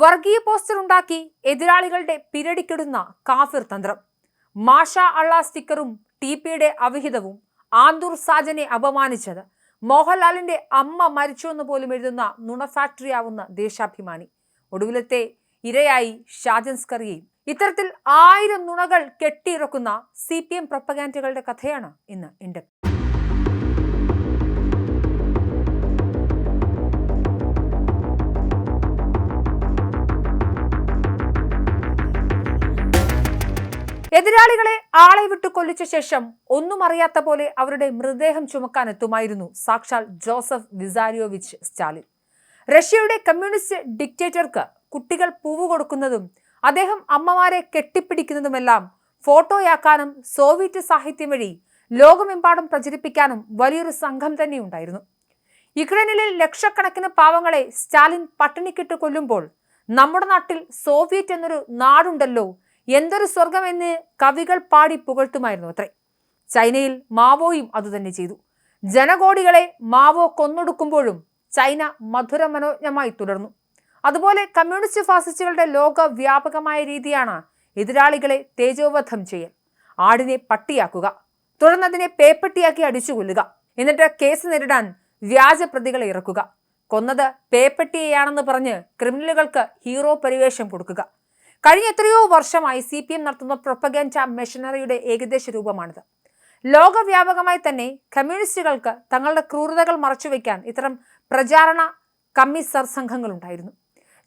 വർഗീയ പോസ്റ്റർ ഉണ്ടാക്കി എതിരാളികളുടെ പിരടിക്കിടുന്ന കാഫിർ തന്ത്രം. മാഷ അള്ള സ്റ്റിക്കറും ടി പിയുടെ അവിഹിതവും ആന്തൂർ സാജനെ അപമാനിച്ചത്. മോഹൻലാലിന്റെ അമ്മ മരിച്ചു എന്ന് പോലും എഴുതുന്ന നുണ ഫാക്ടറി ആവുന്ന ദേശാഭിമാനി. ഒടുവിലത്തെ ഇരയായി ഷാജൻ സ്കറിയയും. ഇത്തരത്തിൽ ആയിരം നുണകൾ കെട്ടിയിറക്കുന്ന സി പി എം പ്രൊപ്പഗാൻഡുകളുടെ കഥയാണ് ഇന്ന് ഇൻഡെക്സ് എതിരാളികളെ ആളെ വിട്ടു കൊല്ലിച്ച ശേഷം ഒന്നും അറിയാത്ത പോലെ അവരുടെ മൃതദേഹം ചുമക്കാൻ എത്തുമായിരുന്നു സാക്ഷാൽ ജോസഫ് വിസാരിയോവിച്ച് സ്റ്റാലിൻ. റഷ്യയുടെ കമ്മ്യൂണിസ്റ്റ് ഡിക്റ്റേറ്റർക്ക് കുട്ടികൾ പൂവ് കൊടുക്കുന്നതും അദ്ദേഹം അമ്മമാരെ കെട്ടിപ്പിടിക്കുന്നതുമെല്ലാം ഫോട്ടോയാക്കാനും സോവിയറ്റ് സാഹിത്യം വഴി ലോകമെമ്പാടും പ്രചരിപ്പിക്കാനും വലിയൊരു സംഘം തന്നെയുണ്ടായിരുന്നു. യുക്രൈനിലെ ലക്ഷക്കണക്കിന് പാവങ്ങളെ സ്റ്റാലിൻ പട്ടിണിക്കിട്ട് കൊല്ലുമ്പോൾ നമ്മുടെ നാട്ടിൽ സോവിയറ്റ് എന്നൊരു നാടുണ്ടല്ലോ എന്തൊരു സ്വർഗം എന്ന് കവികൾ പാടി പുകഴ്ത്തുമായിരുന്നു അത്രേ. ചൈനയിൽ മാവോയും അതുതന്നെ ചെയ്തു. ജനകോടികളെ മാവോ കൊന്നൊടുക്കുമ്പോഴും ചൈന മധുര മനോജ്ഞമായി തുടർന്നു. അതുപോലെ കമ്മ്യൂണിസ്റ്റ് ഫാസിസ്റ്റുകളുടെ ലോകവ്യാപകമായ രീതിയാണ് എതിരാളികളെ തേജോവധം ചെയ്യൽ. ആടിനെ പട്ടിയാക്കുക തുടർന്ന് അതിനെ പേപ്പട്ടിയാക്കി അടിച്ചു കൊല്ലുക എന്നിട്ട് കേസ് നേരിടാൻ വ്യാജ പ്രതികളെ ഇറക്കുക. കൊന്നത് പേപ്പട്ടിയെയാണെന്ന് പറഞ്ഞ് ക്രിമിനലുകൾക്ക് ഹീറോ പരിവേഷം കൊടുക്കുക. കഴിഞ്ഞ എത്രയോ വർഷമായി സി പി എം നടത്തുന്ന പ്രൊപ്പഗൻഡ മെഷീനറിയുടെ ഏകദേശ രൂപമാണിത്. ലോകവ്യാപകമായി തന്നെ കമ്മ്യൂണിസ്റ്റുകൾക്ക് തങ്ങളുടെ ക്രൂരതകൾ മറച്ചുവെക്കാൻ ഇത്തരം പ്രചാരണ കമ്മിസർ സംഘങ്ങളുണ്ടായിരുന്നു.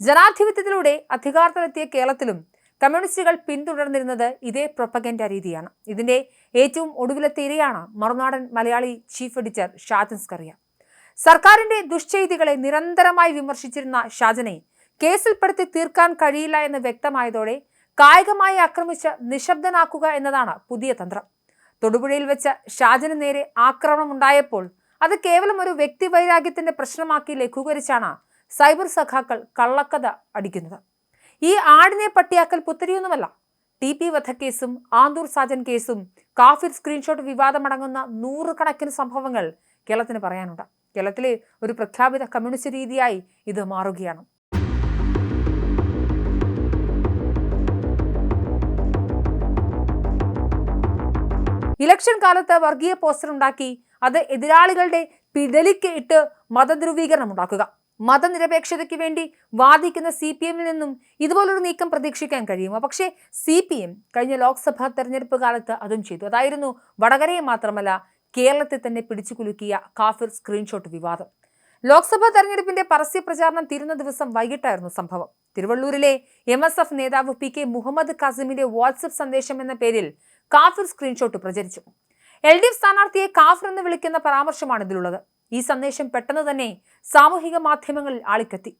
ജനാധിപത്യത്തിലൂടെ അധികാരത്തിലെത്തിയ കേരളത്തിലും കമ്മ്യൂണിസ്റ്റുകൾ പിന്തുടർന്നിരുന്നത് ഇതേ പ്രൊപ്പഗൻഡ രീതിയാണ്. ഇതിന്റെ ഏറ്റവും ഒടുവിലത്തെ ഇരയാണ് മറുനാടൻ മലയാളി ചീഫ് എഡിറ്റർ ഷാജൻ സ്കറിയ സർക്കാരിന്റെ ദുഷ്ചെയ്തികളെ നിരന്തരമായി വിമർശിച്ചിരുന്ന ഷാജനെ കേസിൽപ്പെടുത്തി തീർക്കാൻ കഴിയില്ല എന്ന് വ്യക്തമായതോടെ കായികമായി ആക്രമിച്ച് നിശബ്ദനാക്കുക എന്നതാണ് പുതിയ തന്ത്രം. തൊടുപുഴയിൽ വെച്ച് ഷാജന് നേരെ ആക്രമണം ഉണ്ടായപ്പോൾ അത് കേവലം ഒരു വ്യക്തി വൈരാഗ്യത്തിന്റെ പ്രശ്നമാക്കി ലഘൂകരിച്ചാണ് സൈബർ സഖാക്കൾ കള്ളക്കഥ അടിക്കുന്നത്. ഈ ആടിനെ പട്ടിയാക്കൽ പുത്തരിയൊന്നുമല്ല. ടി പി വധക്കേസും ആന്തൂർ സാജൻ കേസും കാഫിർ സ്ക്രീൻഷോട്ട് വിവാദമടങ്ങുന്ന നൂറുകണക്കിന് സംഭവങ്ങൾ കേരളത്തിന് പറയാനുണ്ട്. കേരളത്തിലെ ഒരു പ്രഖ്യാപിത കമ്മ്യൂണിസ്റ്റ് രീതിയായി ഇത് മാറുകയാണ്. ഇലക്ഷൻ കാലത്ത് വർഗീയ പോസ്റ്റർ ഉണ്ടാക്കി അത് എതിരാളികളുടെ പിടലിക്ക് ഇട്ട് മതധ്രുവീകരണം ഉണ്ടാക്കുക. മതനിരപേക്ഷതയ്ക്ക് വേണ്ടി വാദിക്കുന്ന സി പി എമ്മിൽ നിന്നും ഇതുപോലൊരു നീക്കം പ്രതീക്ഷിക്കാൻ കഴിയുമോ? പക്ഷേ സി പി എം കഴിഞ്ഞ ലോക്സഭാ തെരഞ്ഞെടുപ്പ് കാലത്ത് അതും ചെയ്തു. അതായിരുന്നു വടകരയെ മാത്രമല്ല കേരളത്തെ തന്നെ പിടിച്ചു കുലുക്കിയ കാഫിർ സ്ക്രീൻഷോട്ട് വിവാദം. ലോക്സഭാ തെരഞ്ഞെടുപ്പിന്റെ പരസ്യ പ്രചാരണം തീരുന്ന ദിവസം വൈകിട്ടായിരുന്നു സംഭവം. തിരുവള്ളൂരിലെ എം എസ് എഫ് നേതാവ് പി കെ മുഹമ്മദ് കാസിമിന്റെ വാട്സപ്പ് സന്ദേശം എന്ന പേരിൽ കാഫിർ സ്ക്രീൻഷോട്ട് പ്രചരിച്ചു. എൽ ഡി എഫ് സ്ഥാനാർത്ഥിയെ കാഫിർ എന്ന് വിളിക്കുന്ന പരാമർശമാണ് ഇതിലുള്ളത്. ഈ സന്ദേശം പെട്ടെന്ന് തന്നെ സാമൂഹിക മാധ്യമങ്ങളിൽ ആളിക്കെത്തി.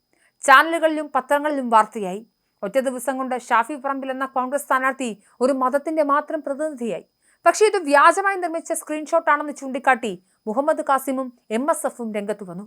ചാനലുകളിലും പത്രങ്ങളിലും വാർത്തയായി. ഒറ്റ ദിവസം കൊണ്ട് ഷാഫി പറമ്പിൽ എന്ന കോൺഗ്രസ് സ്ഥാനാർത്ഥി ഒരു മതത്തിന്റെ മാത്രം പ്രതിനിധിയായി. പക്ഷേ ഇത് വ്യാജമായി നിർമ്മിച്ച സ്ക്രീൻഷോട്ടാണെന്ന് ചൂണ്ടിക്കാട്ടി മുഹമ്മദ് കാസിമും എം എസ് എഫും രംഗത്ത് വന്നു.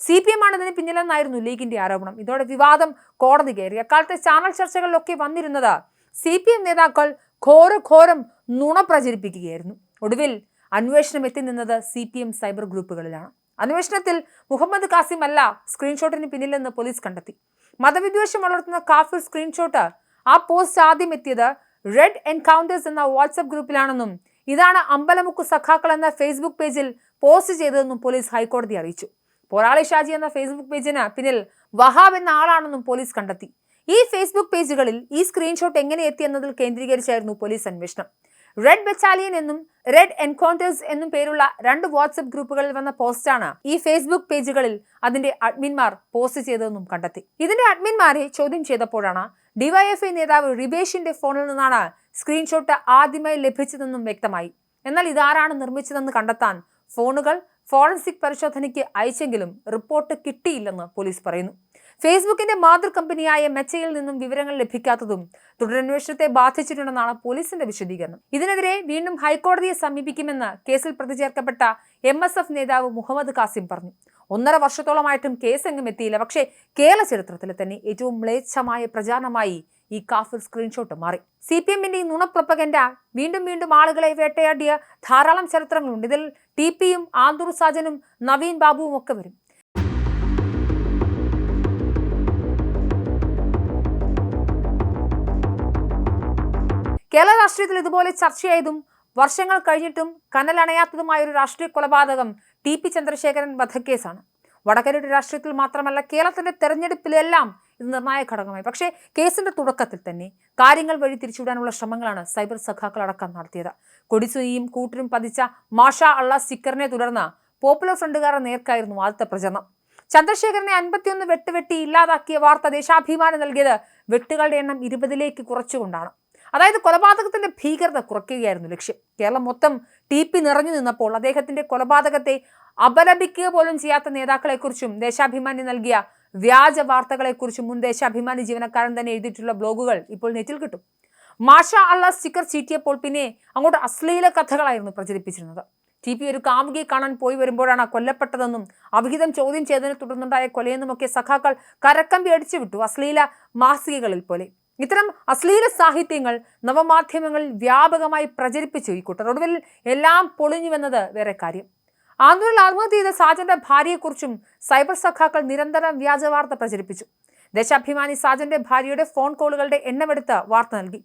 സി പി എം ആണ് ഇതിന് പിന്നിലെന്നായിരുന്നു ലീഗിന്റെ ആരോപണം. ഇതോടെ വിവാദം കോടതി കയറി. അക്കാലത്തെ ചാനൽ ചർച്ചകളിലൊക്കെ വന്നിരുന്നത് സി പി എം നേതാക്കൾ ഘോരഘോരം നുണ പ്രചരിപ്പിക്കുകയായിരുന്നു. ഒടുവിൽ അന്വേഷണം എത്തി നിന്നത് സി പി എം സൈബർ ഗ്രൂപ്പുകളിലാണ്. അന്വേഷണത്തിൽ മുഹമ്മദ് കാസിം അല്ല സ്ക്രീൻഷോട്ടിന് പിന്നിലെന്ന് പോലീസ് കണ്ടെത്തി. മതവിദ്വേഷം വളർത്തുന്ന കാഫിർ സ്ക്രീൻഷോട്ട് ആ പോസ്റ്റ് ആദ്യം എത്തിയത് റെഡ് എൻകൗണ്ടേഴ്സ് എന്ന വാട്സപ്പ് ഗ്രൂപ്പിലാണെന്നും ഇതാണ് അമ്പലമുക്ക് സഖാക്കൾ എന്ന ഫേസ്ബുക്ക് പേജിൽ പോസ്റ്റ് ചെയ്തതെന്നും പോലീസ് ഹൈക്കോടതി അറിയിച്ചു. പോരാളി ഷാജി എന്ന ഫേസ്ബുക്ക് പേജിന് പിന്നിൽ വഹാബ് എന്ന ആളാണെന്നും പോലീസ് കണ്ടെത്തി. ഈ ഫേസ്ബുക്ക് പേജുകളിൽ ഈ സ്ക്രീൻഷോട്ട് എങ്ങനെ എത്തി എന്നതിൽ കേന്ദ്രീകരിച്ചായിരുന്നു പോലീസ് അന്വേഷണം. റെഡ് ബറ്റാലിയൻ എന്നും റെഡ് എൻകൗണ്ടേഴ്സ് എന്നും പേരുള്ള രണ്ട് വാട്സപ്പ് ഗ്രൂപ്പുകളിൽ വന്ന പോസ്റ്റാണ് ഈ ഫേസ്ബുക്ക് പേജുകളിൽ അതിന്റെ അഡ്മിൻമാർ പോസ്റ്റ് ചെയ്തതെന്നും കണ്ടെത്തി. ഇതിന്റെ അഡ്മിൻമാരെ ചോദ്യം ചെയ്തപ്പോഴാണ് ഡിവൈഎഫ്ഐ നേതാവ് റിബേഷിന്റെ ഫോണിൽ നിന്നാണ് സ്ക്രീൻഷോട്ട് ആദ്യമായി ലഭിച്ചതെന്നും വ്യക്തമായി. എന്നാൽ ഇതാരാണ് നിർമ്മിച്ചതെന്ന് കണ്ടെത്താൻ ഫോണുകൾ ഫോറൻസിക് പരിശോധനയ്ക്ക് അയച്ചെങ്കിലും റിപ്പോർട്ട് കിട്ടിയില്ലെന്ന് പോലീസ് പറയുന്നു. ഫേസ്ബുക്കിന്റെ മാതൃ കമ്പനിയായ മെച്ചയിൽ നിന്നും വിവരങ്ങൾ ലഭിക്കാത്തതും തുടരന്വേഷണത്തെ ബാധിച്ചിട്ടുണ്ടെന്നാണ് പോലീസിന്റെ വിശദീകരണം. ഇതിനെതിരെ വീണ്ടും ഹൈക്കോടതിയെ സമീപിക്കുമെന്ന് കേസിൽ പ്രതി ചേർക്കപ്പെട്ട എം എസ് എഫ് നേതാവ് മുഹമ്മദ് കാസിം പറഞ്ഞു. ഒന്നര വർഷത്തോളമായിട്ടും കേസ് എങ്ങും എത്തിയില്ല. പക്ഷേ കേരള ചരിത്രത്തിലെ തന്നെ ഏറ്റവും മ്ലേച്ഛമായ പ്രചാരണമായി ഈ കാഫിർ സ്ക്രീൻഷോട്ട് മാറി. സി പി എമ്മിന്റെ ഈ നുണപ്രപ്പഗൻഡ വീണ്ടും വീണ്ടും ആളുകളെ വേട്ടയാടിയ ധാരാളം ചരിത്രങ്ങളുണ്ട്. ഇതിൽ ടി പിയും ആന്തൂർ സാജനും നവീൻ ബാബുവും ഒക്കെ വരും. കേരള രാഷ്ട്രീയത്തിൽ ഇതുപോലെ ചർച്ചയായതും വർഷങ്ങൾ കഴിഞ്ഞിട്ടും കനലണയാത്തതുമായ ഒരു രാഷ്ട്രീയ കൊലപാതകം ടി പി ചന്ദ്രശേഖരൻ വധക്കേസാണ്. വടകരയുടെ രാഷ്ട്രീയത്തിൽ മാത്രമല്ല കേരളത്തിന്റെ തെരഞ്ഞെടുപ്പിലെല്ലാം ഇത് നിർണായക ഘടകമായി. പക്ഷേ കേസിന്റെ തുടക്കത്തിൽ തന്നെ കാര്യങ്ങൾ വഴി തിരിച്ചുവിടാനുള്ള ശ്രമങ്ങളാണ് സൈബർ സഖാക്കൾ അടക്കം നടത്തിയത്. കൊടിസുനിയും കൂട്ടരും പതിച്ച മാഷ അള്ള സിക്കറിനെ തുടർന്ന് പോപ്പുലർ ഫ്രണ്ടുകാരുടെ നേർക്കായിരുന്നു ആദ്യത്തെ പ്രചരണം. ചന്ദ്രശേഖരനെ അൻപത്തിയൊന്ന് വെട്ടുവെട്ടി ഇല്ലാതാക്കിയ വാർത്ത ദേശാഭിമാനം നൽകിയത് വെട്ടുകളുടെ എണ്ണം ഇരുപതിലേക്ക് കുറച്ചുകൊണ്ടാണ്. അതായത് കൊലപാതകത്തിന്റെ ഭീകരത കുറയ്ക്കുകയായിരുന്നു ലക്ഷ്യം. കേരളം മൊത്തം ടി പി നിറഞ്ഞു നിന്നപ്പോൾ അദ്ദേഹത്തിന്റെ കൊലപാതകത്തെ അപലപിക്കുക പോലും ചെയ്യാത്ത നേതാക്കളെക്കുറിച്ചും ദേശാഭിമാനി നൽകിയ വ്യാജ വാർത്തകളെക്കുറിച്ചും മുൻ ദേശാഭിമാനി ജീവനക്കാരൻ തന്നെ എഴുതിയിട്ടുള്ള ബ്ലോഗുകൾ ഇപ്പോൾ നെറ്റിൽ കിട്ടും. മാഷ അള്ള സ്റ്റിക്കർ ചീറ്റിയപ്പോൾ പിന്നെ അങ്ങോട്ട് അശ്ലീല കഥകളായിരുന്നു പ്രചരിപ്പിച്ചിരുന്നത്. ടി പി ഒരു കാമുകിയെ കാണാൻ പോയി വരുമ്പോഴാണ് കൊല്ലപ്പെട്ടതെന്നും അവിഹിതം ചോദ്യം ചെയ്തതിനെ തുടർന്നുണ്ടായ കൊലയെന്നുമൊക്കെ സഖാക്കൾ കരക്കമ്പി അടിച്ചു വിട്ടു അശ്ലീല മാസികകളിൽ പോലെ. ഇത്തരം അശ്ലീല സാഹിത്യങ്ങൾ നവമാധ്യമങ്ങളിൽ വ്യാപകമായി പ്രചരിപ്പിച്ചു ഈ കൂട്ടർ. ഒടുവിൽ എല്ലാം പൊളിഞ്ഞുവെന്നത് വേറെ കാര്യം. ആന്തൂരിൽ ആത്മഹത്യ ചെയ്ത സാജന്റെ ഭാര്യയെക്കുറിച്ചും സൈബർ സഖാക്കൾ നിരന്തരം വ്യാജ വാർത്ത പ്രചരിപ്പിച്ചു. ദേശാഭിമാനി സാജന്റെ ഭാര്യയുടെ ഫോൺ കോളുകളുടെ എണ്ണമെടുത്ത് വാർത്ത നൽകി.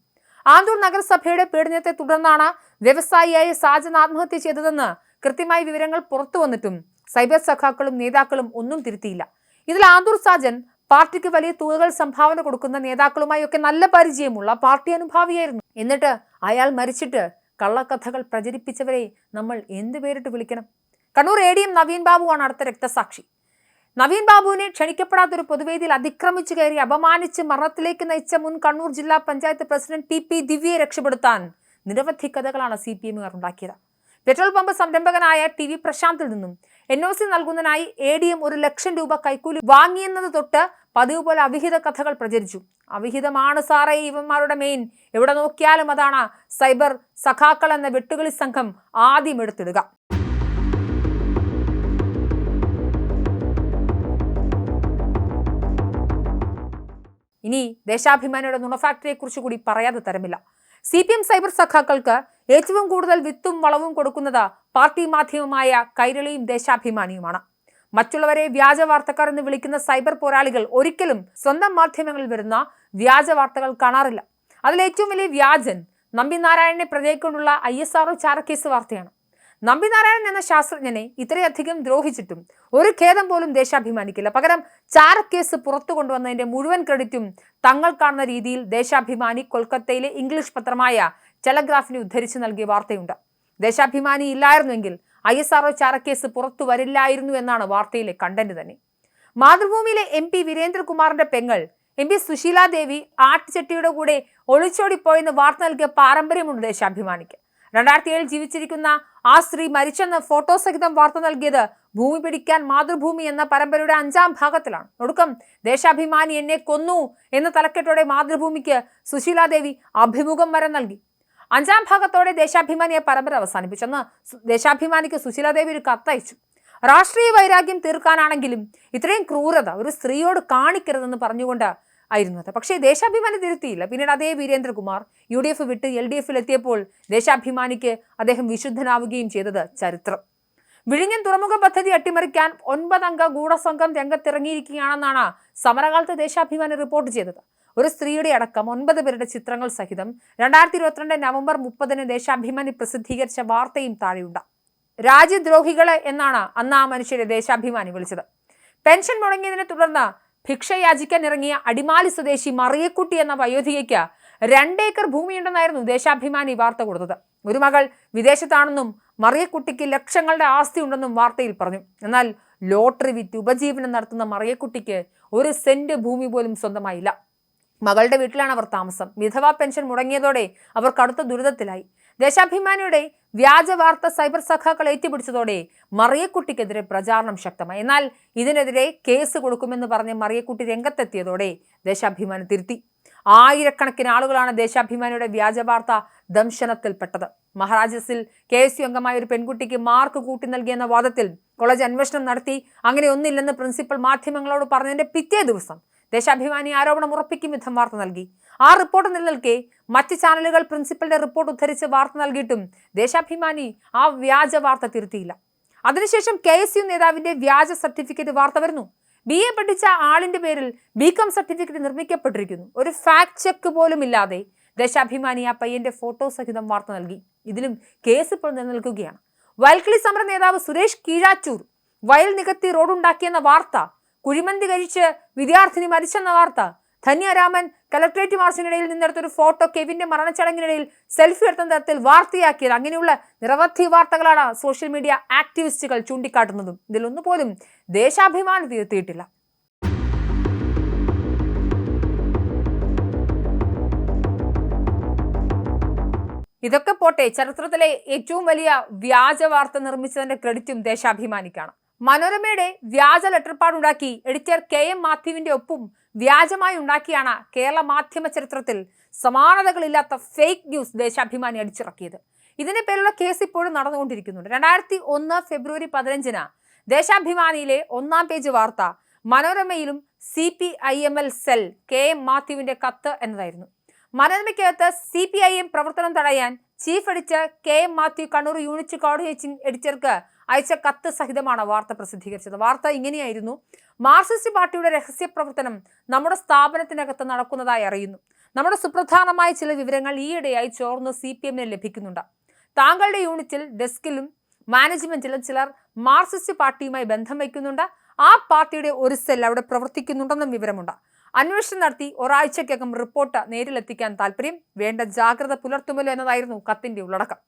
ആന്തൂർ നഗരസഭയുടെ പീഡനത്തെ തുടർന്നാണ് വ്യവസായിയായ സാജൻ ആത്മഹത്യ ചെയ്തതെന്ന് കൃത്യമായ വിവരങ്ങൾ പുറത്തു വന്നിട്ടും സൈബർ സഖാക്കളും നേതാക്കളും ഒന്നും തിരുത്തിയില്ല. ഇതിൽ ആന്തൂർ സാജൻ പാർട്ടിക്ക് വലിയ തുകകൾ സംഭാവന കൊടുക്കുന്ന നേതാക്കളുമായി ഒക്കെ നല്ല പരിചയമുള്ള പാർട്ടി അനുഭാവിയായിരുന്നു. എന്നിട്ട് അയാൾ മരിച്ചിട്ട് കള്ളക്കഥകൾ പ്രചരിപ്പിച്ചവരെ നമ്മൾ എന്ത് പേരിട്ട് വിളിക്കണം? Kannur A D M Naveen ബാബുവാണ് അടുത്ത രക്തസാക്ഷി. നവീൻ ബാബുവിനെ ക്ഷണിക്കപ്പെടാത്തൊരു പൊതുവേദിയിൽ അതിക്രമിച്ചു കയറി അപമാനിച്ച് മരണത്തിലേക്ക് നയിച്ച മുൻ കണ്ണൂർ ജില്ലാ പഞ്ചായത്ത് പ്രസിഡന്റ് ടി പി ദിവ്യയെ രക്ഷപ്പെടുത്താൻ നിരവധി കഥകളാണ് സി പി എമ്മുകാർ ഉണ്ടാക്കിയത്. പെട്രോൾ പമ്പ് സംരംഭകനായ ടി വി പ്രശാന്തിൽ നിന്നും എൻ ഒ സി നൽകുന്നതിനായി എ ഡി എം ഒരു ലക്ഷം രൂപ കൈക്കൂലി വാങ്ങിയെന്നത് തൊട്ട് പതിവ് പോലെ അവിഹിത കഥകൾ പ്രചരിച്ചു. അവിഹിതമാണ് സാറേ ഇവന്മാരുടെ മെയിൻ എവിടെ നോക്കിയാലും അതാണ് സൈബർ സഖാക്കൾ എന്ന വെട്ടുകളി സംഘം ആദ്യം എടുത്തിടുക. ഇനി ദേശാഭിമാനിയുടെ നുണ ഫാക്ടറിയെ കുറിച്ച് കൂടി പറയാതെ തരമില്ല. സി പി എം സൈബർ സഖാക്കൾക്ക് ഏറ്റവും കൂടുതൽ വിത്തും വളവും കൊടുക്കുന്നത് പാർട്ടി മാധ്യമമായ കൈരളിയും ദേശാഭിമാനിയുമാണ്. മറ്റുള്ളവരെ വ്യാജ വാർത്തക്കാർ എന്ന് വിളിക്കുന്ന സൈബർ പോരാളികൾ ഒരിക്കലും സ്വന്തം മാധ്യമങ്ങളിൽ വരുന്ന വ്യാജ വാർത്തകൾ കാണാറില്ല. അതിൽ ഏറ്റവും വലിയ വ്യാജൻ നമ്പി നാരായണനെ പ്രതികൊണ്ടുള്ള ഐ എസ് ആർഒ ചാരക്കേസ് വാർത്തയാണ്. നമ്പി നമ്പിനാരായണൻ എന്ന ശാസ്ത്രജ്ഞനെ ഇത്രയധികം ദ്രോഹിച്ചിട്ടും ഒരു ഖേദം പോലും ദേശാഭിമാനിക്കില്ല. പകരം ചാരക്കേസ് പുറത്തു കൊണ്ടുവന്നതിന്റെ മുഴുവൻ ക്രെഡിറ്റും തങ്ങൾ കാണുന്ന രീതിയിൽ ദേശാഭിമാനി കൊൽക്കത്തയിലെ ഇംഗ്ലീഷ് പത്രമായ ടെലഗ്രാഫിനെ ഉദ്ധരിച്ചു നൽകിയ വാർത്തയുണ്ട്. ദേശാഭിമാനി ഇല്ലായിരുന്നുവെങ്കിൽ ഐ എസ് ആർ ഒ ചാരക്കേസ് പുറത്തു വരില്ലായിരുന്നു എന്നാണ് വാർത്തയിലെ കണ്ടന്റ് തന്നെ. മാതൃഭൂമിയിലെ എം പി വീരേന്ദ്രകുമാറിന്റെ പെങ്ങൾ എം പി സുശീലാദേവി ആട്ടുചട്ടിയുടെ കൂടെ ഒളിച്ചോടിപ്പോയെന്ന് വാർത്ത നൽകിയ പാരമ്പര്യമുണ്ട് ദേശാഭിമാനിക്ക്. രണ്ടായിരത്തി ഏഴിൽ ജീവിച്ചിരിക്കുന്ന ആ സ്ത്രീ മരിച്ചെന്ന് ഫോട്ടോ സഹിതം വാർത്ത നൽകിയത് ഭൂമി പിടിക്കാൻ മാതൃഭൂമി എന്ന പരമ്പരയുടെ അഞ്ചാം ഭാഗത്തിലാണ്. ഒടുക്കം ദേശാഭിമാനി എന്നെ കൊന്നു എന്ന തലക്കെട്ടോടെ മാതൃഭൂമിക്ക് സുശീലാദേവി അഭിമുഖം വരെ നൽകി. അഞ്ചാം ഭാഗത്തോടെ ദേശാഭിമാനിയെ പരമ്പര അവസാനിപ്പിച്ചെന്ന് ദേശാഭിമാനിക്ക് സുശീലാദേവി ഒരു കത്തയച്ചു. രാഷ്ട്രീയ വൈരാഗ്യം തീർക്കാനാണെങ്കിലും ഇത്രയും ക്രൂരത ഒരു സ്ത്രീയോട് കാണിക്കരുതെന്ന് പറഞ്ഞുകൊണ്ട് ആയിരുന്നു അത്. പക്ഷേ ദേശാഭിമാനി തിരുത്തിയില്ല. പിന്നീട് അതേ വീരേന്ദ്രകുമാർ യു ഡി എഫ് വിട്ട് എൽ ഡി എഫിൽ എത്തിയപ്പോൾ ദേശാഭിമാനിക്ക് അദ്ദേഹം വിശുദ്ധനാവുകയും ചെയ്തത് ചരിത്രം. വിഴിഞ്ഞൻ തുറമുഖ പദ്ധതി അട്ടിമറിക്കാൻ ഒൻപതംഗ ഗൂഢസംഘം രംഗത്തിറങ്ങിയിരിക്കുകയാണെന്നാണ് സമരകാലത്ത് ദേശാഭിമാനി റിപ്പോർട്ട് ചെയ്തത്. ഒരു സ്ത്രീയുടെ അടക്കം ഒൻപത് പേരുടെ ചിത്രങ്ങൾ സഹിതം രണ്ടായിരത്തി ഇരുപത്തിരണ്ട് നവംബർ മുപ്പതിന് ദേശാഭിമാനി പ്രസിദ്ധീകരിച്ച വാർത്തയും താഴെയുണ്ട്. രാജ്യദ്രോഹികളെ എന്നാണ് അന്ന് ആ മനുഷ്യരെ ദേശാഭിമാനി വിളിച്ചത്. പെൻഷൻ മുടങ്ങിയതിനെ തുടർന്ന് ഭിക്ഷയാചിക്കാൻ ഇറങ്ങിയ അടിമാലി സ്വദേശി മറിയക്കുട്ടി എന്ന വയോധികയ്ക്ക് രണ്ടേക്കർ ഭൂമിയുണ്ടെന്നായിരുന്നു ദേശാഭിമാനി വാർത്ത കൊടുത്തത്. ഒരു മകൾ വിദേശത്താണെന്നും മറിയക്കുട്ടിക്ക് ലക്ഷങ്ങളുടെ ആസ്തി ഉണ്ടെന്നും വാർത്തയിൽ പറഞ്ഞു. എന്നാൽ ലോട്ടറി വിറ്റ് ഉപജീവനം നടത്തുന്ന മറിയക്കുട്ടിക്ക് ഒരു സെന്റ് ഭൂമി പോലും സ്വന്തമായില്ല. മകളുടെ വീട്ടിലാണ് അവർ താമസം. വിധവാ പെൻഷൻ മുടങ്ങിയതോടെ അവർ കടുത്ത ദുരിതത്തിലായി. ദേശാഭിമാനിയുടെ വ്യാജ വാർത്ത സൈബർ സഖാക്കൾ ഏറ്റുപിടിച്ചതോടെ മറിയക്കുട്ടിക്കെതിരെ പ്രചാരണം ശക്തമായി. എന്നാൽ ഇതിനെതിരെ കേസ് കൊടുക്കുമെന്ന് പറഞ്ഞ് മറിയക്കുട്ടി രംഗത്തെത്തിയതോടെ ദേശാഭിമാനി തിരുത്തി. ആയിരക്കണക്കിന് ആളുകളാണ് ദേശാഭിമാനിയുടെ വ്യാജ വാർത്ത ദംശനത്തിൽപ്പെട്ടത്. മഹാരാജസിൽ കെ എസ് യു അംഗമായ ഒരു പെൺകുട്ടിക്ക് മാർക്ക് കൂട്ടി നൽകിയെന്ന വാദത്തിൽ കോളേജ് അന്വേഷണം നടത്തി. അങ്ങനെ ഒന്നില്ലെന്ന് പ്രിൻസിപ്പൽ മാധ്യമങ്ങളോട് പറഞ്ഞതിന്റെ പിറ്റേ ദിവസം ദേശാഭിമാനി ആരോപണം ഉറപ്പിക്കും വിധം വാർത്ത നൽകി. ആ റിപ്പോർട്ട് നിലനിൽക്കെ മറ്റ് ചാനലുകൾ പ്രിൻസിപ്പലിന്റെ റിപ്പോർട്ട് ഉദ്ധരിച്ച് വാർത്ത നൽകിയിട്ടും ദേശാഭിമാനി ആ വ്യാജ വാർത്ത തിരുത്തിയില്ല. അതിനുശേഷം കെ എസ് യു നേതാവിന്റെ വ്യാജ സർട്ടിഫിക്കറ്റ് വാർത്ത വരുന്നു. ബി എ പഠിച്ച ആളിന്റെ പേരിൽ ബി കോം സർട്ടിഫിക്കറ്റ് നിർമ്മിക്കപ്പെട്ടിരിക്കുന്നു. ഒരു ഫാക്ട് ചെക്ക് പോലും ഇല്ലാതെ ദേശാഭിമാനി ആ പയ്യന്റെ ഫോട്ടോ സഹിതം വാർത്ത നൽകി. ഇതിലും കേസ് ഇപ്പോൾ നിലനിൽക്കുകയാണ്. വയൽക്കിളി സമര നേതാവ് സുരേഷ് കീഴാച്ചൂർ വയൽ നികത്തി റോഡുണ്ടാക്കിയെന്ന വാർത്ത കുഴിമന്തി കഴിച്ച് വിദ്യാർത്ഥിനി മരിച്ചെന്ന വാർത്ത. ധന്യരാമൻ കലക്ട്രേറ്റ് മാർച്ചിനിടയിൽ നിന്നെടുത്തൊരു ഫോട്ടോ കെവിന്റെ മരണച്ചടങ്ങിനിടയിൽ സെൽഫി എടുത്ത തരത്തിൽ വാർത്തയാക്കിയത്. അങ്ങനെയുള്ള നിരവധി വാർത്തകളാണ് സോഷ്യൽ മീഡിയ ആക്ടിവിസ്റ്റുകൾ ചൂണ്ടിക്കാട്ടുന്നതും. ഇതിലൊന്നുപോലും ദേശാഭിമാനം തീർത്തിയിട്ടില്ല ഇതൊക്കെ പോട്ടെ ചരിത്രത്തിലെ ഏറ്റവും വലിയ വ്യാജ വാർത്ത നിർമ്മിച്ചതിന്റെ ക്രെഡിറ്റും ദേശാഭിമാനിക്കാണ്. മനോരമയുടെ വ്യാജ ലെറ്റർപാടുണ്ടാക്കി എഡിറ്റർ കെ എം മാത്യുവിന്റെ ഒപ്പും വ്യാജമായി ഉണ്ടാക്കിയാണ് കേരള മാധ്യമ ചരിത്രത്തിൽ സമാനതകളില്ലാത്ത ഫേക്ക് ന്യൂസ് ദേശാഭിമാനി അടിച്ചിറക്കിയത്. ഇതിന്റെ പേരിലുള്ള കേസ് ഇപ്പോഴും നടന്നുകൊണ്ടിരിക്കുന്നുണ്ട്. രണ്ടായിരത്തി ഒന്ന് ഫെബ്രുവരി പതിനഞ്ചിന് ദേശാഭിമാനിയിലെ ഒന്നാം പേജ് വാർത്ത മനോരമയിലും C P I M L cell K M മാത്യുവിന്റെ കത്ത് എന്നതായിരുന്നു. മനോരമയ്ക്കകത്ത് സി പി ഐ എം പ്രവർത്തനം തടയാൻ chief editor K M Mathew Kannur unit coordinating എഡിറ്റർക്ക് അയച്ച കത്ത് സഹിതമാണ് വാർത്ത പ്രസിദ്ധീകരിച്ചത്. വാർത്ത ഇങ്ങനെയായിരുന്നു. മാർക്സിസ്റ്റ് പാർട്ടിയുടെ രഹസ്യ പ്രവർത്തനം നമ്മുടെ സ്ഥാപനത്തിനകത്ത് നടക്കുന്നതായി അറിയുന്നു. നമ്മുടെ സുപ്രധാനമായ ചില വിവരങ്ങൾ ഈയിടെയായി ചോർന്ന് സി പി എമ്മിന് ലഭിക്കുന്നുണ്ട്. താങ്കളുടെ യൂണിറ്റിൽ ഡെസ്കിലും മാനേജ്മെന്റിലും ചിലർ മാർക്സിസ്റ്റ് പാർട്ടിയുമായി ബന്ധം വയ്ക്കുന്നുണ്ട്. ആ പാർട്ടിയുടെ ഒരു സെൽ അവിടെ പ്രവർത്തിക്കുന്നുണ്ടെന്നും വിവരമുണ്ട്. അന്വേഷണം നടത്തി ഒരാഴ്ചക്കകം റിപ്പോർട്ട് നേരിലെത്തിക്കാൻ താല്പര്യം വേണ്ട ജാഗ്രത പുലർത്തുമല്ലോ എന്നതായിരുന്നു കത്തിന്റെ ഉള്ളടക്കം.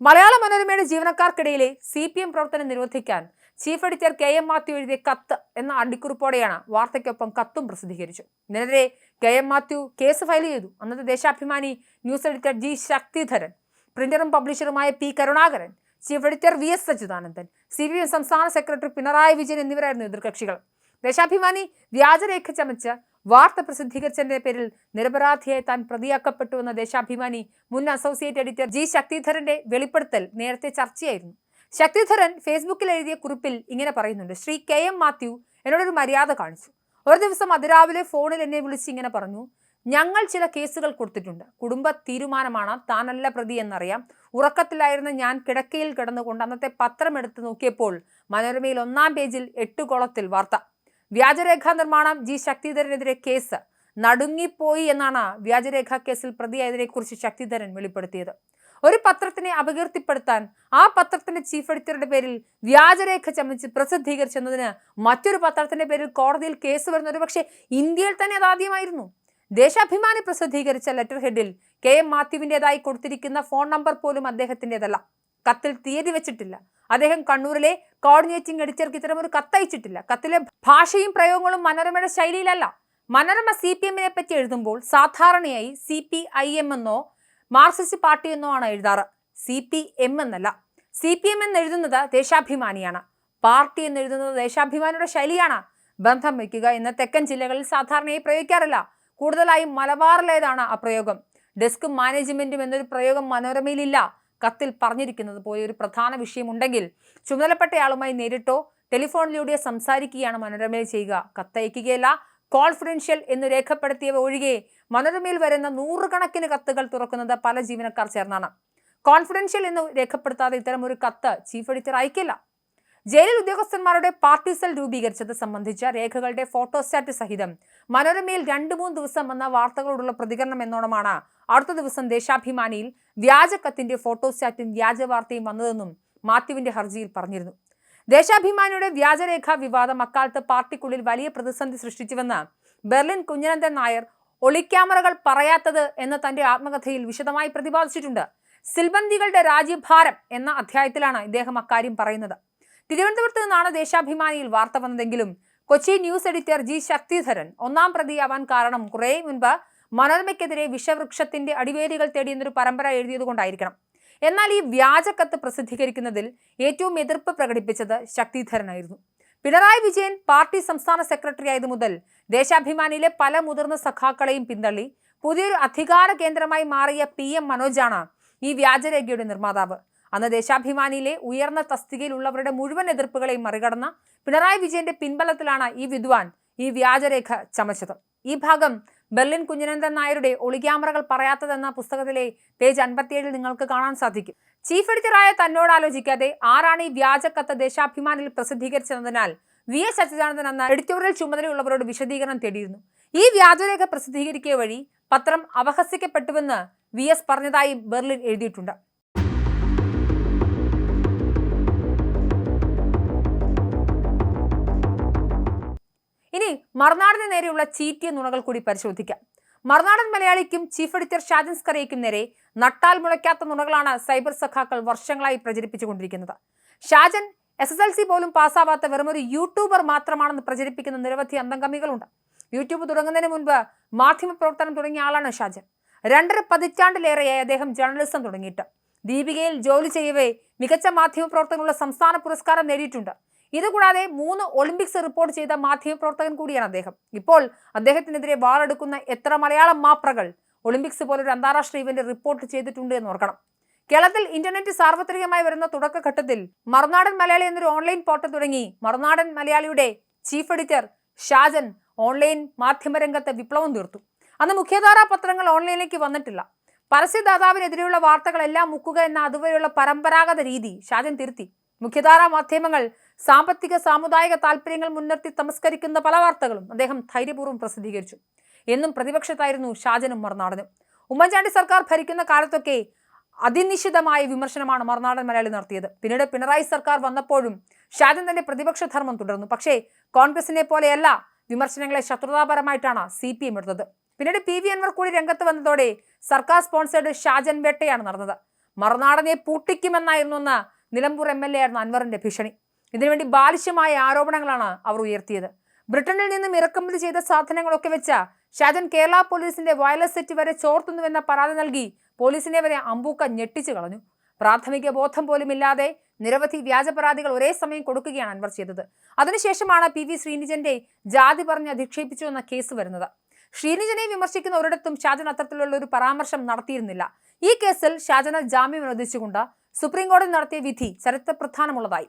മലയാള മനോരമയുടെ ജീവനക്കാർക്കിടയിലെ സി പി എം പ്രവർത്തനം നിരോധിക്കാൻ chief editor K M Mathew എഴുതിയ കത്ത് എന്ന അടിക്കുറിപ്പോടെയാണ് വാർത്തയ്ക്കൊപ്പം കത്തും പ്രസിദ്ധീകരിച്ചു. ഇതിനെതിരെ K M Mathew case file ചെയ്തു. അന്നത്തെ Deshabhimani news editor G Sakthidharan പ്രിന്ററും പബ്ലിഷറുമായ P Karunakaran chief editor V S Sachidanandan C P M സംസ്ഥാന സെക്രട്ടറി പിണറായി വിജയൻ എന്നിവരായിരുന്നു എതിർകക്ഷികൾ. ദേശാഭിമാനി വ്യാജരേഖ ചമച്ച് വാർത്ത പ്രസിദ്ധീകരിച്ചതിന്റെ പേരിൽ നിരപരാധിയായി താൻ പ്രതിയാക്കപ്പെട്ടുവെന്ന ദേശാഭിമാനി മുൻ അസോസിയേറ്റ് എഡിറ്റർ ജി ശക്തിധരന്റെ വെളിപ്പെടുത്തൽ നേരത്തെ ചർച്ചയായിരുന്നു. ശക്തിധരൻ ഫേസ്ബുക്കിൽ എഴുതിയ കുറിപ്പിൽ ഇങ്ങനെ പറയുന്നുണ്ട്. ശ്രീ കെ എം മാത്യു എന്നോടൊരു മര്യാദ കാണിച്ചു. ഒരു ദിവസം അതിരാവിലെ ഫോണിൽ എന്നെ വിളിച്ച് ഇങ്ങനെ പറഞ്ഞു. ഞങ്ങൾ ചില കേസുകൾ കൊടുത്തിട്ടുണ്ട്. കുടുംബ തീരുമാനമാണ് താനല്ല പ്രതി എന്നറിയാം. ഉറക്കത്തിലായിരുന്ന ഞാൻ കിടക്കയിൽ കിടന്നുകൊണ്ട് അന്നത്തെ പത്രം എടുത്തു നോക്കിയപ്പോൾ മനോരമയിൽ ഒന്നാം പേജിൽ എട്ട് കോളത്തിൽ വാർത്ത വ്യാജരേഖാ നിർമ്മാണം ജി ശക്തിധരനെതിരെ കേസ്. നടുങ്ങിപ്പോയി എന്നാണ് വ്യാജരേഖാ കേസിൽ പ്രതിയായതിനെക്കുറിച്ച് ശക്തിധരൻ വെളിപ്പെടുത്തിയത്. ഒരു പത്രത്തിനെ അപകീർത്തിപ്പെടുത്താൻ ആ പത്രത്തിന്റെ ചീഫ് എഡിറ്ററുടെ പേരിൽ വ്യാജരേഖ ചമച്ച് പ്രസിദ്ധീകരിച്ചെന്നതിന് മറ്റൊരു പത്രത്തിന്റെ പേരിൽ കോടതിയിൽ കേസ് വരുന്ന പക്ഷേ ഇന്ത്യയിൽ തന്നെ അതാദ്യമായിരുന്നു ദേശാഭിമാനി പ്രസിദ്ധീകരിച്ച ലെറ്റർ ഹെഡിൽ കെ എം മാത്യുവിന്റെതായി കൊടുത്തിരിക്കുന്ന ഫോൺ നമ്പർ പോലും അദ്ദേഹത്തിന്റെതല്ല. കത്തിൽ തീയതി വെച്ചിട്ടില്ല. അദ്ദേഹം കണ്ണൂരിലെ കോർഡിനേറ്റിംഗ് എഡിറ്റർക്ക് ഇത്തരം ഒരു കത്തയച്ചിട്ടില്ല കത്തിലെ ഭാഷയും പ്രയോഗങ്ങളും മനോരമയുടെ ശൈലിയിലല്ല. മനോരമ സി പി എമ്മിനെ പറ്റി എഴുതുമ്പോൾ സാധാരണയായി സി പി ഐ എം എന്നോ മാർക്സിസ്റ്റ് പാർട്ടി എന്നോ ആണ് എഴുതാറ്. സി പി എം എന്നല്ല. സി പി എം എന്ന് എഴുതുന്നത് ദേശാഭിമാനിയാണ്. പാർട്ടി എന്ന് എഴുതുന്നത് ദേശാഭിമാനിയുടെ ശൈലിയാണ്. ബന്ധം വയ്ക്കുക എന്ന തെക്കൻ ജില്ലകളിൽ സാധാരണയായി പ്രയോഗിക്കാറില്ല. കൂടുതലായും മലബാറിലേതാണ് ആ പ്രയോഗം. ഡെസ്ക് മാനേജ്മെന്റും എന്നൊരു പ്രയോഗം മനോരമയിലില്ല. കത്തിൽ പറഞ്ഞിരിക്കുന്നത് പോലെ ഒരു പ്രധാന വിഷയമുണ്ടെങ്കിൽ ചുമതലപ്പെട്ടയാളുമായി നേരിട്ടോ ടെലിഫോണിലൂടെയോ സംസാരിക്കുകയാണ് മനോരമയിൽ ചെയ്യുക. കത്തയക്കുകയല്ല കോൺഫിഡൻഷ്യൽ എന്ന് രേഖപ്പെടുത്തിയവ ഒഴികെ മനോരമയിൽ വരുന്ന നൂറുകണക്കിന് കത്തുകൾ തുറക്കുന്നത് പല ജീവനക്കാർ ചേർന്നാണ്. കോൺഫിഡൻഷ്യൽ എന്ന് രേഖപ്പെടുത്താതെ ഇത്തരം ഒരു കത്ത് ചീഫ് എഡിറ്റർ അയക്കില്ല. ജയിലിൽ ഉദ്യോഗസ്ഥന്മാരുടെ പാർട്ടി സെൽ രൂപീകരിച്ചത് സംബന്ധിച്ച രേഖകളുടെ ഫോട്ടോസ്റ്റാറ്റ് സഹിതം മനോരമയിൽ രണ്ടു മൂന്ന് ദിവസം വന്ന വാർത്തകളോടുള്ള പ്രതികരണം എന്നോണമാണ്. അടുത്ത ദിവസം ദേശാഭിമാനിയിൽ വ്യാജക്കത്തിന്റെ വ്യാജ വാർത്തയും വന്നതെന്നും മാത്യുവിന്റെ ഹർജിയിൽ പറഞ്ഞിരുന്നു. ദേശാഭിമാനിയുടെ വ്യാജരേഖാ വിവാദം അക്കാലത്ത് പാർട്ടിക്കുള്ളിൽ വലിയ പ്രതിസന്ധി സൃഷ്ടിച്ചുവെന്ന് ബെർലിൻ കുഞ്ഞനന്ദൻ നായർ ഒളിക്യാമറകൾ പറയാത്തത് എന്ന തന്റെ ആത്മകഥയിൽ വിശദമായി പ്രതിപാദിച്ചിട്ടുണ്ട്. സിൽബന്ദികളുടെ രാജ്യഭാരം എന്ന അധ്യായത്തിലാണ് ഇദ്ദേഹം അക്കാര്യം പറയുന്നത്. തിരുവനന്തപുരത്ത് നിന്നാണ് ദേശാഭിമാനിയിൽ വാർത്ത വന്നതെങ്കിലും Kochi news editor G Sakthidharan ഒന്നാം പ്രതിയാവാൻ കാരണം കുറേ മുൻപ് മനോരമയ്ക്കെതിരെ വിഷവൃക്ഷത്തിന്റെ അടിവേരുകൾ തേടിയെന്നൊരു പരമ്പര എഴുതിയതുകൊണ്ടായിരിക്കണം എന്നാൽ ഈ വ്യാജക്കത്ത് പ്രസിദ്ധീകരിക്കുന്നതിൽ ഏറ്റവും എതിർപ്പ് പ്രകടിപ്പിച്ചത് ശക്തിധരനായിരുന്നു. പിണറായി വിജയൻ പാർട്ടി സംസ്ഥാന സെക്രട്ടറി ആയതു മുതൽ ദേശാഭിമാനിയിലെ പല മുതിർന്ന സഖാക്കളെയും പിന്തള്ളി പുതിയൊരു അധികാര കേന്ദ്രമായി മാറിയ പി എം മനോജാണ് ഈ വ്യാജരേഖയുടെ നിർമ്മാതാവ്. അന്ന് ദേശാഭിമാനിയിലെ ഉയർന്ന തസ്തികയിലുള്ളവരുടെ മുഴുവൻ എതിർപ്പുകളെയും മറികടന്ന പിണറായി വിജയന്റെ പിൻബലത്തിലാണ് ഈ വിദ്വാൻ ഈ വ്യാജരേഖ ചമച്ചത്. ഈ ഭാഗം ബെർലിൻ കുഞ്ഞനന്ദൻ നായരുടെ ഒളിക്യാമറകൾ പറയാത്തതെന്ന പുസ്തകത്തിലെ പേജ് അൻപത്തിയേഴിൽ നിങ്ങൾക്ക് കാണാൻ സാധിക്കും. ചീഫ് എഡിറ്ററായ തന്നോട് ആലോചിക്കാതെ ആരാണ് ഈ വ്യാജക്കത്ത് ദേശാഭിമാനിൽ പ്രസിദ്ധീകരിച്ചതിനാൽ വി എസ് അച്യുതാനന്ദൻ എന്ന എഡിറ്റോറിയൽ ചുമതലയുള്ളവരോട് വിശദീകരണം തേടിയിരുന്നു. ഈ വ്യാജരേഖ പ്രസിദ്ധീകരിക്കുക വഴി പത്രം അപഹസിക്കപ്പെട്ടുവെന്ന് വി എസ് പറഞ്ഞതായി ബെർലിൻ എഴുതിയിട്ടുണ്ട്. ഇനി മറുനാടിന് നേരെയുള്ള ചീറ്റിയ നുണകൾ കൂടി പരിശോധിക്കാം. മറുനാടൻ മലയാളിക്കും ചീഫ് എഡിറ്റർ ഷാജൻ സ്കറിയയ്ക്കും നേരെ നട്ടാൽ മുളയ്ക്കാത്ത നുണകളാണ് സൈബർ സഖാക്കൾ വർഷങ്ങളായി പ്രചരിപ്പിച്ചുകൊണ്ടിരിക്കുന്നത്. Shajan S S L C പോലും പാസ്സാവാത്ത വെറുമൊരു യൂട്യൂബർ മാത്രമാണെന്ന് പ്രചരിപ്പിക്കുന്ന നിരവധി അന്തംഗമികളുണ്ട്. യൂട്യൂബ് തുടങ്ങുന്നതിന് മുൻപ് മാധ്യമ പ്രവർത്തനം തുടങ്ങിയ ആളാണ് ഷാജൻ. രണ്ടര പതിറ്റാണ്ടിലേറെയായി അദ്ദേഹം ജേർണലിസം തുടങ്ങിയിട്ട്. ദീപികയിൽ ജോലി ചെയ്യവേ മികച്ച മാധ്യമ പ്രവർത്തനമുള്ള സംസ്ഥാന പുരസ്കാരം നേടിയിട്ടുണ്ട്. ഇതുകൂടാതെ മൂന്ന് ഒളിമ്പിക്സ് റിപ്പോർട്ട് ചെയ്ത മാധ്യമപ്രവർത്തകൻ കൂടിയാണ് അദ്ദേഹം. ഇപ്പോൾ അദ്ദേഹത്തിനെതിരെ വാളെടുക്കുന്ന എത്ര മലയാളം മാപ്രകൾ ഒളിമ്പിക്സ് പോലൊരു അന്താരാഷ്ട്ര ഇവന്റ് റിപ്പോർട്ട് ചെയ്തിട്ടുണ്ട് എന്ന് ഓർക്കണം. കേരളത്തിൽ ഇന്റർനെറ്റ് സാർവത്രികമായി വരുന്ന തുടക്കഘട്ടത്തിൽ മറുനാടൻ മലയാളി എന്നൊരു ഓൺലൈൻ പോർട്ടൽ തുടങ്ങി. മറുനാടൻ മലയാളിയുടെ ചീഫ് എഡിറ്റർ ഷാജൻ ഓൺലൈൻ മാധ്യമരംഗത്തെ വിപ്ലവം തീർത്തു. അന്ന് മുഖ്യധാരാ പത്രങ്ങൾ ഓൺലൈനിലേക്ക് വന്നിട്ടില്ല. പരസ്യദാതാവിനെതിരെയുള്ള വാർത്തകളെല്ലാം മുക്കുക എന്ന അതുവരെയുള്ള പരമ്പരാഗത രീതി ഷാജൻ തിരുത്തി. മുഖ്യധാരാ മാധ്യമങ്ങൾ സാമ്പത്തിക സാമുദായിക താല്പര്യങ്ങൾ മുൻനിർത്തി തമസ്കരിക്കുന്ന പല വാർത്തകളും അദ്ദേഹം ധൈര്യപൂർവം പ്രസിദ്ധീകരിച്ചു. എന്നും പ്രതിപക്ഷത്തായിരുന്നു ഷാജനും മറുനാടനും. ഉമ്മൻചാണ്ടി സർക്കാർ ഭരിക്കുന്ന കാലത്തൊക്കെ അതിനിശ്ചിതമായ വിമർശനമാണ് മറുനാടൻ മലയാളി നടത്തിയത്. പിന്നീട് പിണറായി സർക്കാർ വന്നപ്പോഴും ഷാജൻ തന്റെ പ്രതിപക്ഷ ധർമ്മം തുടർന്നു. പക്ഷേ കോൺഗ്രസിനെ പോലെയല്ല വിമർശനങ്ങളെ ശത്രുതാപരമായിട്ടാണ് സി പി എം എടുത്തത്. പിന്നീട് പി വി അൻവർ കൂടി രംഗത്ത് വന്നതോടെ സർക്കാർ സ്പോൺസേഡ് ഷാജൻ വേട്ടയാണ് നടന്നത്. മറുനാടനെ പൂട്ടിക്കുമെന്നായിരുന്നു അന്ന് നിലമ്പൂർ എം എൽ എ ആയിരുന്നു അൻവറിന്റെ ഭീഷണി. ഇതിനുവേണ്ടി ബാലിശ്യമായ ആരോപണങ്ങളാണ് അവർ ഉയർത്തിയത്. ബ്രിട്ടനിൽ നിന്നും ഇറക്കുമതി ചെയ്ത സാധനങ്ങളൊക്കെ വെച്ച ഷാജൻ കേരള പോലീസിന്റെ വയലസ് സെറ്റ് വരെ ചോർത്തുന്നുവെന്ന പരാതി നൽകി പോലീസിനെ വരെ അമ്പൂക്ക ഞെട്ടിച്ചു കളഞ്ഞു. പ്രാഥമിക ബോധം പോലും ഇല്ലാതെ നിരവധി വ്യാജ പരാതികൾ ഒരേ സമയം കൊടുക്കുകയാണ് അൻവർ ചെയ്തത്. അതിനുശേഷമാണ് പി വി ശ്രീനിജന്റെ ജാതി പറഞ്ഞ് അധിക്ഷേപിച്ചു എന്ന കേസ് വരുന്നത്. ശ്രീനിജനെ വിമർശിക്കുന്ന ഒരിടത്തും ഷാജൻ അത്തരത്തിലുള്ള ഒരു പരാമർശം നടത്തിയിരുന്നില്ല. ഈ കേസിൽ ഷാജന ജാമ്യം അനുവദിച്ചുകൊണ്ട് സുപ്രീംകോടതി നടത്തിയ വിധി ചരിത്ര പ്രധാനമുള്ളതായി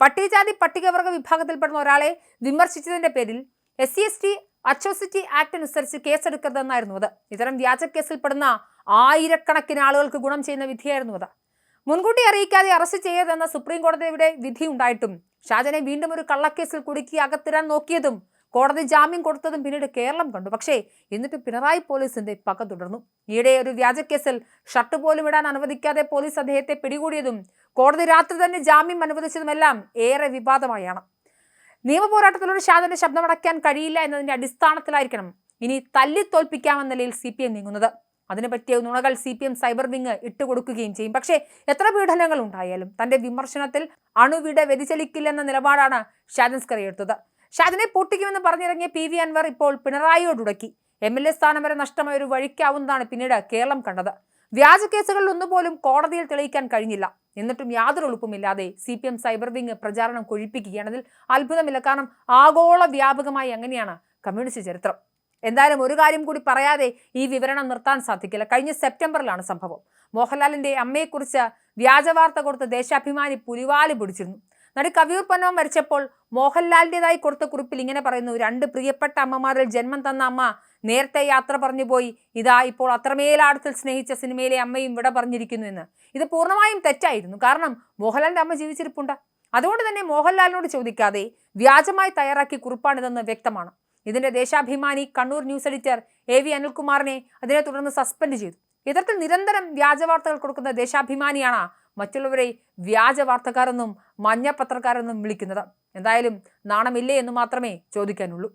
പട്ടികജാതി പട്ടികവർഗ വിഭാഗത്തിൽപ്പെടുന്ന ഒരാളെ വിമർശിച്ചതിന്റെ പേരിൽ S C S T act അനുസരിച്ച് കേസെടുക്കരുതെന്നായിരുന്നു അത്. ഇത്തരം വ്യാജ കേസിൽപ്പെടുന്ന ആയിരക്കണക്കിന് ആളുകൾക്ക് ഗുണം ചെയ്യുന്ന വിധിയായിരുന്നു അത്. മുൻകൂട്ടി അറിയിക്കാതെ അറസ്റ്റ് ചെയ്യരുതെന്ന സുപ്രീം കോടതിയുടെ വിധി ഉണ്ടായിട്ടും ഷാജനെ വീണ്ടും ഒരു കള്ളക്കേസിൽ കുടുക്കി അകത്തിരാൻ നോക്കിയതും കോടതി ജാമ്യം കൊടുത്തതും പിന്നീട് കേരളം കണ്ടു. പക്ഷേ എന്നിട്ട് പിണറായി പോലീസിന്റെ പക തുടർന്നു. ഈയിടെ ഒരു വ്യാജക്കേസിൽ ഷർട്ട് പോലും ഇടാൻ അനുവദിക്കാതെ പോലീസ് അദ്ദേഹത്തെ പിടികൂടിയതും കോടതി രാത്രി തന്നെ ജാമ്യം അനുവദിച്ചതുമെല്ലാം ഏറെ വിവാദമായാണ്. നിയമപോരാട്ടത്തിലൂടെ ഷാജന്റെ ശബ്ദമടയ്ക്കാൻ കഴിയില്ല എന്നതിന്റെ അടിസ്ഥാനത്തിലായിരിക്കണം ഇനി തല്ലി തോൽപ്പിക്കാമെന്ന നിലയിൽ സി പി എം നീങ്ങുന്നത്. അതിനു പറ്റിയ നുണകൾ C P M cyber wing ഇട്ടുകൊടുക്കുകയും ചെയ്യും. പക്ഷേ എത്ര പീഡനങ്ങൾ ഉണ്ടായാലും തന്റെ വിമർശനത്തിൽ അണുവിട വ്യതിചലിക്കില്ലെന്ന നിലപാടാണ് ഷാജൻ സ്കറി എടുത്തത്. ഷാദിനെ പൊട്ടിക്കുമെന്ന് പറഞ്ഞിറങ്ങിയ പി വി അൻവർ ഇപ്പോൾ പിണറായിയോടുടക്കി എം എൽ എ സ്ഥാനം വരെ നഷ്ടമായ ഒരു വഴിക്കാവുന്നതാണ് പിന്നീട് കേരളം കണ്ടത്. വ്യാജ കേസുകളിൽ ഒന്നുപോലും കോടതിയിൽ തെളിയിക്കാൻ കഴിഞ്ഞില്ല. എന്നിട്ടും യാതൊരു എളുപ്പമില്ലാതെ C P M cyber wing പ്രചാരണം കൊഴിപ്പിക്കുകയാണതിൽ അത്ഭുതമില്ല. കാരണം ആഗോള വ്യാപകമായി അങ്ങനെയാണ് കമ്മ്യൂണിസ്റ്റ് ചരിത്രം. എന്തായാലും ഒരു കാര്യം കൂടി പറയാതെ ഈ വിവരണം നിർത്താൻ സാധിക്കില്ല. കഴിഞ്ഞ സെപ്റ്റംബറിലാണ് സംഭവം. മോഹൻലാലിന്റെ അമ്മയെക്കുറിച്ച് വ്യാജവാർത്ത കൊടുത്ത് ദേശാഭിമാനി പുലിവാലി പിടിച്ചിരുന്നു. നടി കവിയൂർ പൊന്നവൻ മരിച്ചപ്പോൾ മോഹൻലാലിന്റെതായി കൊടുത്ത കുറിപ്പിൽ ഇങ്ങനെ പറയുന്നു രണ്ട് പ്രിയപ്പെട്ട അമ്മമാരിൽ ജന്മം തന്ന അമ്മ നേരത്തെ യാത്ര പറഞ്ഞു പോയി ഇതാ ഇപ്പോൾ അത്രമേലാടത്തിൽ സ്നേഹിച്ച സിനിമയിലെ അമ്മയും ഇവിടെ പറഞ്ഞിരിക്കുന്നു എന്ന്. ഇത് പൂർണമായും തെറ്റായിരുന്നു. കാരണം മോഹൻലാലിന്റെ അമ്മ ജീവിച്ചിരിപ്പുണ്ട്. അതുകൊണ്ട് തന്നെ മോഹൻലാലിനോട് ചോദിക്കാതെ വ്യാജമായി തയ്യാറാക്കിയ കുറിപ്പാണിതെന്ന് വ്യക്തമാണ്. ഇതിന്റെ Deshabhimani Kannur news editor A V അനിൽകുമാറിനെ അതിനെ തുടർന്ന് സസ്പെൻഡ് ചെയ്തു. ഇത്തരത്തിൽ നിരന്തരം വ്യാജവാർത്തകൾ കൊടുക്കുന്ന ദേശാഭിമാനിയാണ് മറ്റുള്ളവരെ വ്യാജ വാർത്തക്കാരെന്നും മഞ്ഞ പത്രക്കാരെന്നും വിളിക്കുന്നത്. എന്തായാലും നാണമില്ലേ എന്ന് മാത്രമേ ചോദിക്കാനുള്ളൂ.